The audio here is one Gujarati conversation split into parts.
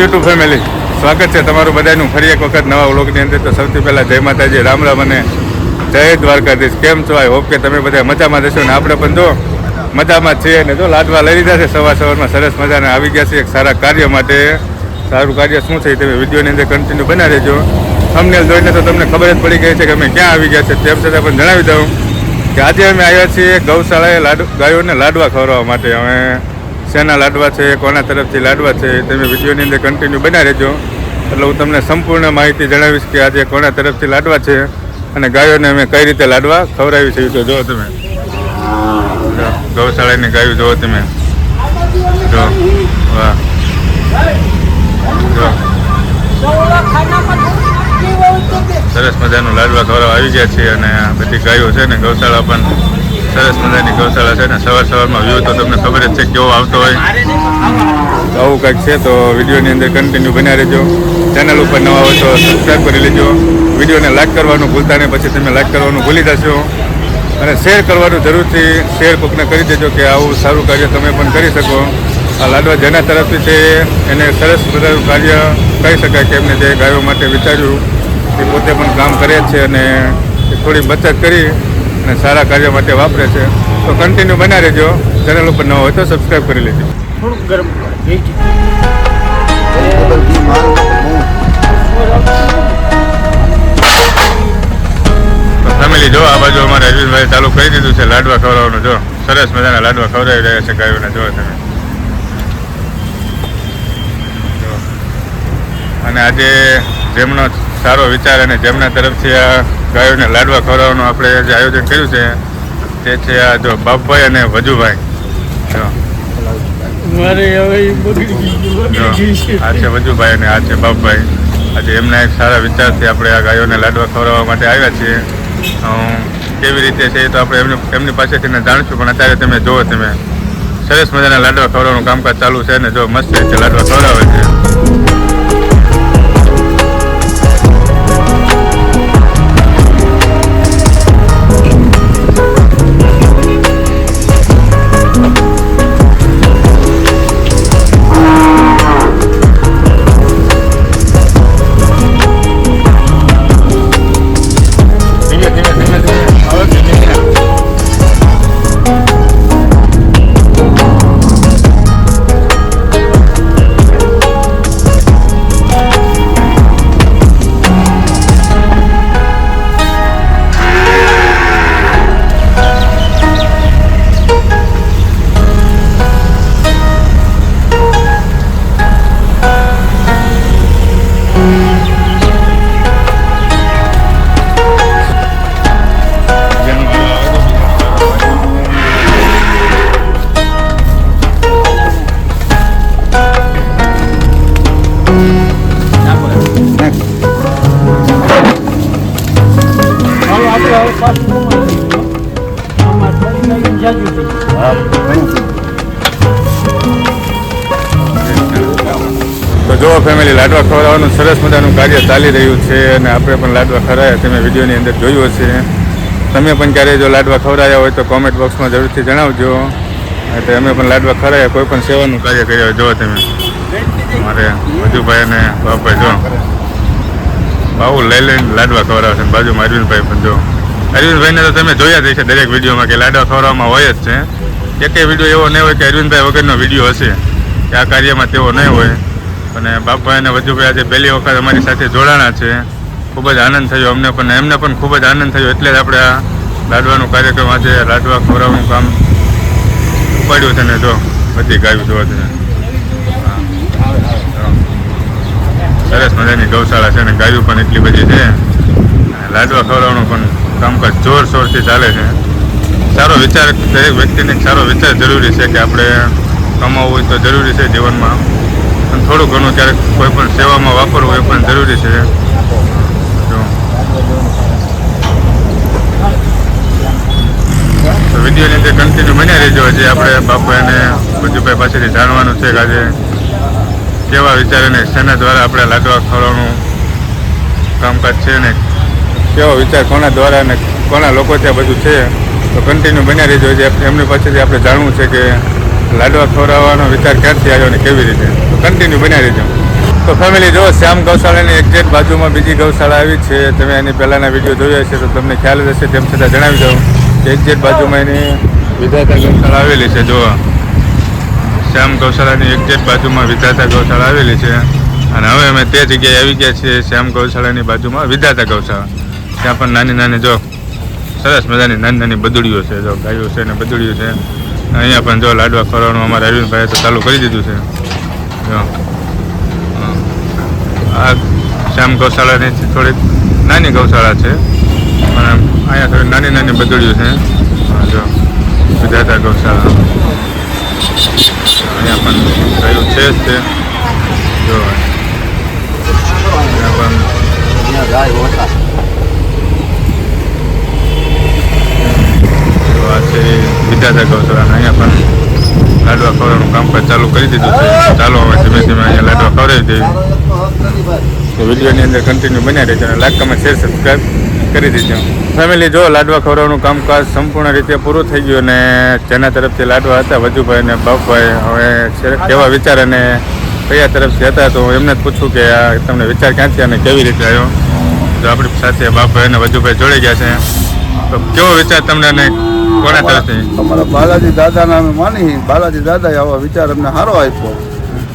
યુટ્યુબ ફેમિલી સ્વાગત છે તમારું બધાનું. ફરી એક વખત નવા વ્લોગની અંદર. તો સૌથી પહેલાં જય માતાજી, રામ રામ અને જય દ્વારકાધીશ. કેમ છો? આઈ હોપ કે તમે બધા મજામાં જશો ને આપણે પણ જો મજામાં છીએ. ને જો લાડવા લઈ લીધા છે સવાર સવારમાં. સરસ મજાને આવી ગયા છે એક સારા કાર્ય માટે. સારું કાર્ય શું છે તમે વિડીયોની અંદર કન્ટિન્યુ બના રહેજો. અમને જોઈને તો તમને ખબર જ પડી ગઈ છે કે અમે ક્યાં આવી ગયા છે તેમ છતાં પણ જણાવી દઉં કે આજે અમે આવ્યા છીએ ગૌશાળાએ લાડ ગાયોને લાડવા ખવડાવવા માટે. અમે શેના લાડવા છે, કોના તરફથી લાડવા છે, તમે વિડીયોની અંદર કન્ટિન્યુ બના રહેજો. એટલે હું તમને સંપૂર્ણ માહિતી જણાવીશ કે આજે કોના તરફથી લાડવા છે અને ગાયોને અમે કઈ રીતે લાડવા ખવડાવી છે તો જો તમે. ગૌશાળાની ગાયો જુઓ તમે. જો, વાહ. જો. સરસ મજાનું લાડવા ખવડાવવા આવી ગયા છે અને બધી ગાયો છે ને ગૌશાળા પણ સરસ મજાની ગૌશાળા છે ને સવાર સવારમાં વ્યૂ તો તમને ખબર જ છે કેવો આવતો હોય. આવું કંઈક છે તો વિડીયોની અંદર કન્ટિન્યુ બન્યા રહેજો. ચેનલ ઉપર નવા હોય તો સબસ્ક્રાઈબ કરી લેજો. વિડીયોને લાઈક કરવાનું ભૂલતા નહીં, પછી તમે લાઈક કરવાનું ભૂલી જશો. અને શેર કરવાનું જરૂરથી શેર કોકને કરી દેજો કે આવું સારું કાર્ય તમે પણ કરી શકો. આ લાડવા જેના તરફથી છે, એને સરસ મજાનું કાર્ય કહી શકાય કે એમને જે ગાયો માટે વિચાર્યું, એ પોતે પણ કામ કરે છે અને થોડી બચત કરી. અને સારા કાર્ય માટે વાપરે છે તો કન્ટિન્યુ બના રહેજો. ચેનલ ઉપર ન હોય તો સબસ્ક્રાઈબ કરી લેજો. થોડુંક ગરમ ફેમિલી જો. આ બાજુ અમારે અરવિંદભાઈ ચાલુ કરી દીધું છે લાડવા ખવડાવવાનું. જો સરસ મજાના લાડવા ખવડાવી રહ્યા છે ગાયોને જો તમે. અને આજે જેમનો સારો વિચાર અને જેમના તરફથી આ ગાયોને લાડવા ખવડાવવાનું આપણે જે આયોજન કર્યું છે તે છે આ જો બાપભાઈ અને વજુભાઈ. જો. આ છે વજુભાઈ અને આ છે બાપભાઈ. આજે એમના એક સારા વિચારથી આપણે આ ગાયોને લાડવા ખવડાવવા માટે આવ્યા છીએ. કેવી રીતે છે એ તો આપણે એમની એમની પાસેથી જાણીશું પણ અત્યારે તમે જુઓ તમે. સરસ મજાના લાડવા ખવડાવવાનું કામકાજ ચાલુ છે ને જો મસ્ત રીતે લાડવા ખવડાવે છે. તો ફેમિલી લાડવા ખવડાવવાનું સરસ મજાનું કાર્ય ચાલી રહ્યું છે અને આપણે પણ લાડવા ખવડાવ્યા તમે વિડીયોની અંદર જોયું હશે. તમે પણ ક્યારેય જો લાડવા ખવડાવ્યા હોય તો કોમેન્ટ બોક્સમાં જરૂરથી જણાવજો. એટલે અમે પણ લાડવા ખવડાવ્યા કોઈ પણ સેવાનું કાર્ય કર્યા જો તમે. મારે મધુભાઈ અને બાપભાઈ જો બાબુ લઈ લઈને લાડવા ખવડાવશે અને બાજુમાં અરવિંદભાઈ પણ જો અરવિંદભાઈને તો તમે જોયા જ છે દરેક વિડીયોમાં કે લાડવા ખવડાવવામાં હોય જ છે. એકેય વીડિયો એવો નહીં હોય કે અરવિંદભાઈ વગરનો વીડિયો હશે. કે આ કાર્યમાં તેવો નહીં હોય. અને બાપભાઈ અને વજુભાઈ આજે પહેલી વખત અમારી સાથે જોડાણા છે. ખૂબ જ આનંદ થયો અમને પણ એમને પણ ખૂબ જ આનંદ થયો એટલે જ આપણે આ લાડવાનો કાર્યક્રમ આજે લાડવા ખોરાવાનું કામ ઉપાડ્યું છે ને જો, બધી ગાયું જોવા છે. સરસ મજાની ગૌશાળા છે અને ગાયું પણ એટલી બધી છે. લાડવા ખવડાવવાનું પણ કામકાજ જોરશોરથી ચાલે છે. સારો વિચાર, દરેક વ્યક્તિને સારો વિચાર જરૂરી છે કે આપણે કમાવવું તો જરૂરી છે જીવનમાં. અને થોડું ઘણું ક્યારેક કોઈ પણ સેવામાં વાપરવું એ પણ જરૂરી છે. તો વિડીયોની અંદર કન્ટિન્યુ બન્યા રહેજો. હજી આપણે બાપુ અને બજુભાઈ પાસેથી જાણવાનું છે કે આજે કેવા વિચાર અને શેના દ્વારા આપણે લાડવા ખવડાવવાનું કામકાજ છે ને કેવો વિચાર કોના દ્વારા અને કોના લોકો ત્યાં બધું છે. તો કન્ટિન્યુ બન્યા રહેજો. જે એમની પાસેથી આપણે જાણવું છે કે લાડવા ખવડાવવાનો વિચાર ક્યારથી આવ્યો અને કેવી રીતે? કન્ટિન્યુ બન્યા રહેજો. તો ફેમિલી જો શ્યામ ગૌશાળાની એક્ઝેક્ટ બાજુમાં બીજી ગૌશાળા આવી છે. તમે એની પહેલાંના વીડિયો જોયા હશે, તો તમને ખ્યાલ જ હશે, તેમ છતાં જણાવી દઉં કે એક્ઝેક્ટ બાજુમાં એની વિધાતા ગૌશાળા આવેલી છે જો શ્યામ ગૌશાળાની એક્ઝેક્ટ બાજુમાં વિધાતા ગૌશાળા આવેલી છે. અને હવે અમે તે જગ્યાએ આવી ગયા છીએ, શ્યામ ગૌશાળાની બાજુમાં વિધાતા ગૌશાળા. ત્યાં પણ નાની નાની જો સરસ મજાની નાની નાની બદડીઓ છે જો ગાયો છે ને બદડીઓ છે. અહીંયા પણ જો લાડવા ખવડાવવાનું અમારા અરવિંદભાઈએ તો ચાલુ કરી દીધું છે. જો. આ શ્યામ ગૌશાળાની થોડીક નાની ગૌશાળા છે. પણ અહીંયા થોડી નાની નાની બદડીઓ છે. જો. વિધાતા ગૌશાળા. અહીંયા પણ રહ્યું છે જ તે. જો. અહીંયા પણ છે ગૌશાળા અહીંયા પણ લાડવા ખવડાવવાનું કામકાજ ચાલુ કરી દીધું છે. ચાલો હવે ધીમે ધીમે અહીંયા લાડવા ખવડાવી દઈએ. તો વિડીયોની અંદર કન્ટિન્યુ બન્યા રહેજો અને લાઈક કમેન્ટ શેર સબસ્ક્રાઈબ કરી દેજો. ફેમિલી જો લાડવા ખવડાવવાનું કામકાજ સંપૂર્ણ રીતે પૂરું થઈ ગયું અને જેના તરફથી લાડવા હતા, વજુભાઈ અને બાપભાઈ, હવે કેવા વિચાર અને કયા તરફથી હતા, તો એમને જ પૂછું કે આ તમને વિચાર ક્યાંથી અને કેવી રીતે આવ્યો. તો આપણી સાથે બાપભાઈ અને વજુભાઈ જોડાઈ ગયા છે. તો કેવો વિચાર તમને નહીં કોના તરફથી? અમારા બાલાજી દાદાના અમે માની બાલાજી દાદાએ આવો વિચાર અમને સારો આપ્યો.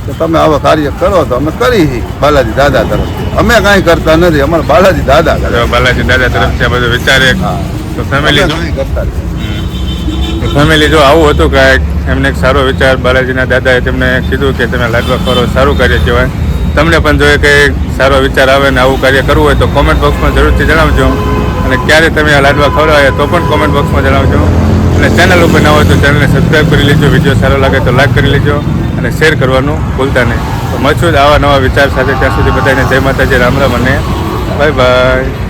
કે તમે આવા કાર્ય કરો તો અમે કરી બાલાજી દાદા તરફ અમે કાંઈ કરતા નથી અમારા બાલાજી દાદા કરે. બાલાજી દાદા તરફથી આ બધું વિચાર એક તો ફેમિલી કરતા. ફેમિલી જો આવું હતું કે એમને એક સારો વિચાર બાલાજીના દાદાએ તેમને કીધું કે તમે લાડવા કરો સારું કાર્ય કહેવાય. તમને પણ જો કે સારો વિચાર આવે ને આવું કાર્ય કરવું હોય તો કોમેન્ટ બોક્સમાં જરૂરથી જણાવજો. અને ક્યારે તમે આ લાડવા ખવડાવ્યા તો પણ કોમેન્ટ બોક્સમાં જણાવજો. અને ચેનલ ઉપર ના હોય તો ચેનલને સબસ્ક્રાઈબ કરી લેજો વીડિયો સારો લાગે તો લાઈક કરી લેજો અને શેર કરવાનું ભૂલતા નહીં. તો મળશું આવા નવા વિચાર સાથે ત્યાં સુધી બધાને જય માતાજી, રામ રામ અને બાય બાય